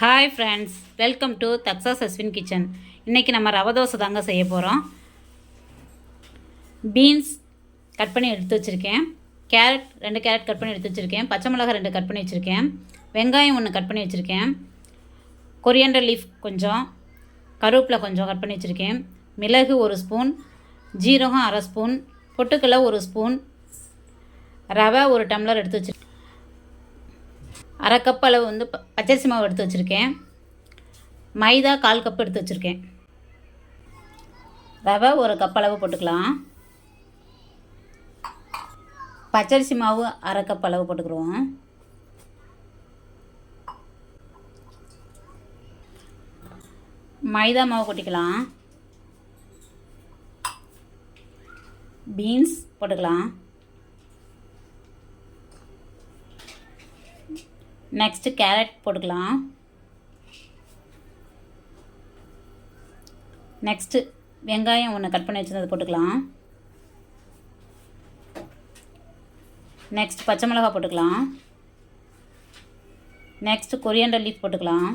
Hi friends welcome to Daksha Saswin kitchen இன்றைக்கி நம்ம ரவை தோசை தாங்க செய்ய போகிறோம் பீன்ஸ் கட் பண்ணி எடுத்து வச்சுருக்கேன். கேரட் ரெண்டு கேரட் கட் பண்ணி எடுத்து வச்சுருக்கேன். பச்சை மிளகாய் ரெண்டு கட் பண்ணி வச்சுருக்கேன். வெங்காயம் ஒன்று கட் பண்ணி வச்சுருக்கேன். கொரியண்டர் லீஃப் கொஞ்சம் கருவேப்பிலை கொஞ்சம் கட் பண்ணி வச்சுருக்கேன். மிளகு ஒரு ஸ்பூன் ஜீரகம் அரை ஸ்பூன் பொட்டுக்கடலை ஒரு ஸ்பூன் ரவை ஒரு டம்ளர் எடுத்து வச்சுருக்கேன். அரை கப் அளவு வந்து ப- பச்சரிசி மாவு எடுத்து வச்சுருக்கேன். மைதா கால் கப் எடுத்து வச்சுருக்கேன். ரவை ஒரு கப் அளவு போட்டுக்கலாம். பச்சரிசி மாவு அரை கப் அளவு போட்டுக்கிறோம் மைதா மாவு கொட்டிக்கலாம். பீன்ஸ் போட்டுக்கலாம். நெக்ஸ்ட்டு கேரட் போட்டுக்கலாம். நெக்ஸ்ட்டு வெங்காயம் ஒன்று கட் பண்ணி வச்சுருந்தது போட்டுக்கலாம். நெக்ஸ்ட் பச்சை மிளகா போட்டுக்கலாம். நெக்ஸ்ட்டு கொரியண்டர் லீஃப் போட்டுக்கலாம்.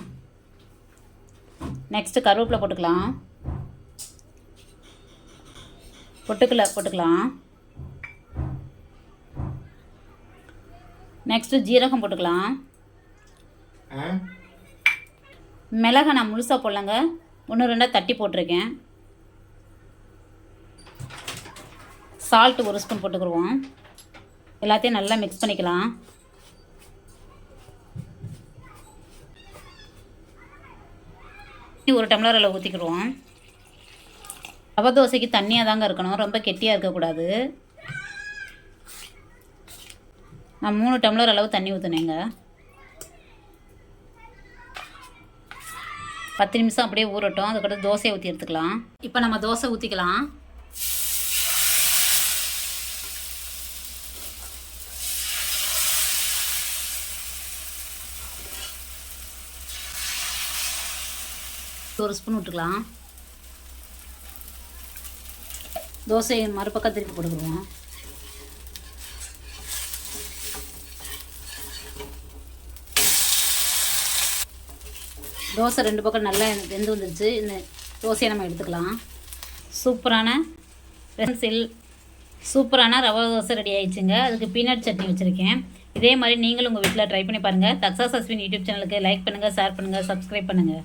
நெக்ஸ்ட்டு கருவேப்பிலை போட்டுக்கலாம். பொட்டுக்கடலை போட்டுக்கலாம். நெக்ஸ்ட்டு ஜீரகம் போட்டுக்கலாம். மிளகை நான் முழுசாக போடலங்க. ஒன்று ரெண்டாக தட்டி போட்டிருக்கேன். சால்ட் ஒரு ஸ்பூன் போட்டுக்கிடுவோம். எல்லாத்தையும் நல்லா மிக்ஸ் பண்ணிக்கலாம். ஒரு டம்ளர் அளவு ஊற்றிக்கிடுவோம் ரவை தோசைக்கு தண்ணியாக தாங்க இருக்கணும். ரொம்ப கெட்டியாக இருக்கக்கூடாது. நான் மூணு டம்ளர் அளவு தண்ணி ஊற்றுனேங்க பத்து நிமிஷம் அப்படியே ஊறட்டும். அதுக்கப்புறம் தோசையை ஊற்றி எடுத்துக்கலாம். இப்போ நம்ம தோசை ஊற்றிக்கலாம் ஒரு ஸ்பூன் விட்டுக்கலாம் தோசையை மறுபக்கம் திருப்பி போட்டுக்கிடுவோம். தோசை ரெண்டு பக்கம் நல்லா வெந்து வந்துருச்சு. இந்த தோசையை நம்ம எடுத்துக்கலாம். சூப்பரான ரெசில் சூப்பரான ரவை தோசை ரெடி ஆயிடுச்சுங்க. அதுக்கு பீனட் சட்னி வச்சுருக்கேன். இதே மாதிரி நீங்களும் உங்கள் வீட்டில் ட்ரை பண்ணி பாருங்கள் தக்ஸா சஸ்வின் யூடியூப் சேனலுக்கு லைக் பண்ணுங்கள் ஷேர் பண்ணுங்கள் சப்ஸ்கிரைப் பண்ணுங்கள்